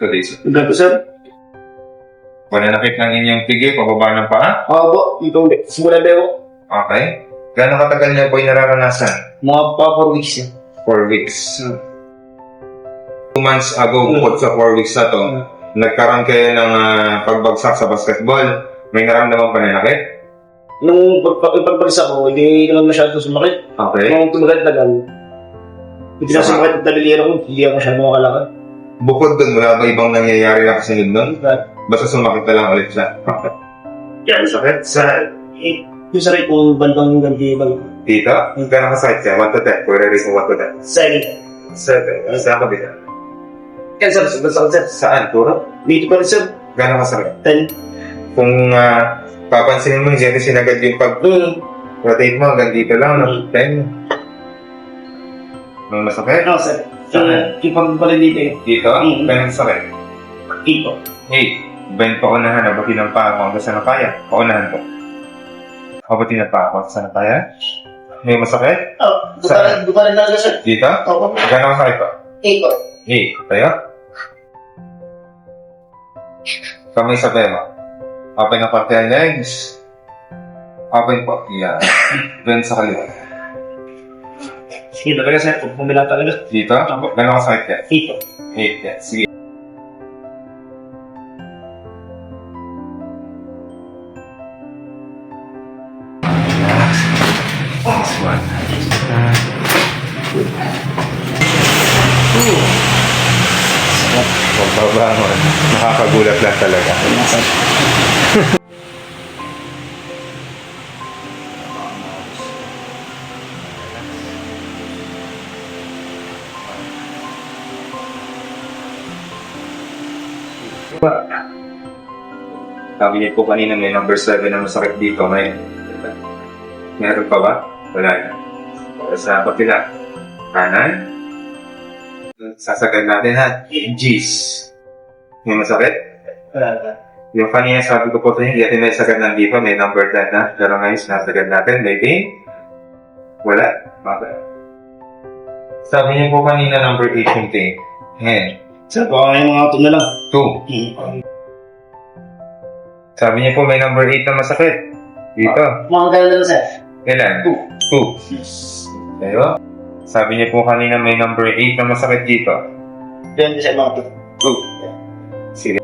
So, this. Ganito, sir. Pananakit ng inyong pigi, pababa ng paa. Oo po, itong simula ba ko? Okay. Gano'ng katagal niyo po yung nararanasan? Mga pa 4 weeks yan. Four weeks. Hmm. Two months ago, bukod sa four weeks na to, Hmm. nagkaroon kayo ng ah, pagbagsak sa basketball. May naramdaman pananakit? Nung pagpagpagpagsa ko, hindi naman masyado sumakit. Okay. Nung tumagal-tagal, hindi na sumakit ang daliliran ko, hindi ako masyado makalakad. Bukod dun, wala ba ibang nangyayari na kasunod nun? Basta sumakit na lang ulit siya. Yan, sakit sa... eh, Yung sakit kung bandang ganti bang... Dito? Gano'ng kasakit siya? 1 to 10. Kung re-raise mo 1 to 10. Second. 7. Saan ka dito? Yan, sir. Sobrang sakit, sir. Saan? Turo? Dito pa rin, sir. Gano'ng kasakit? 10. Kung ah, papansinin mo, hindi sinagad yung pag Hmm. rotate mo hanggang dito lang, no? 10. Nung masakit? Ano, sir? Saan? Yung pagbalik dito. Dito? Mm. Ganun sakit? Dito. Hey, bend paunahan, abati ng paa ko hanggang sa nakaya. Paunahan ko. Abati ng paa ko hanggang sa nakaya. May masakit? Oh, Saan? buka rin talaga, sir. Dito? Oo. Gano'ng sakit ko? Ito. Hey, tayo? Kamay sa pema. Open ang parte ng legs. Open po. Yeah. Bend sa kaliwa. Sige talaga, sir. Pag pumila talaga. Dito? Gano'ng kasakit ka? Ito. Hey, yeah. Sige. Last one. Pagbabangon. Nakakagulat lang talaga. Sabi niyo po kanina may number 7 na masakit dito. May meron pa ba? Wala na. Sa kapila. Kanan. Sasagad natin ha. G's. May masakit? Wala na. Yung kanina sabi ko po sa inyo, hindi natin ng dito, may number 10 na. Pero ngayon, sinasagad natin, may pain? Wala. Bakit? Sabi niyo po kanina number 8 yung pain. Ngayon, Sir, baka yung mga na lang. 2. Hmm. Sabi niyo po may number 8 na masakit. Dito. Mga gano'n lang, sir. Kailan? 2. 2. Kayo? Sabi niyo po kanina may number 8 na masakit dito. Depende sa mga ito. 2. Sige.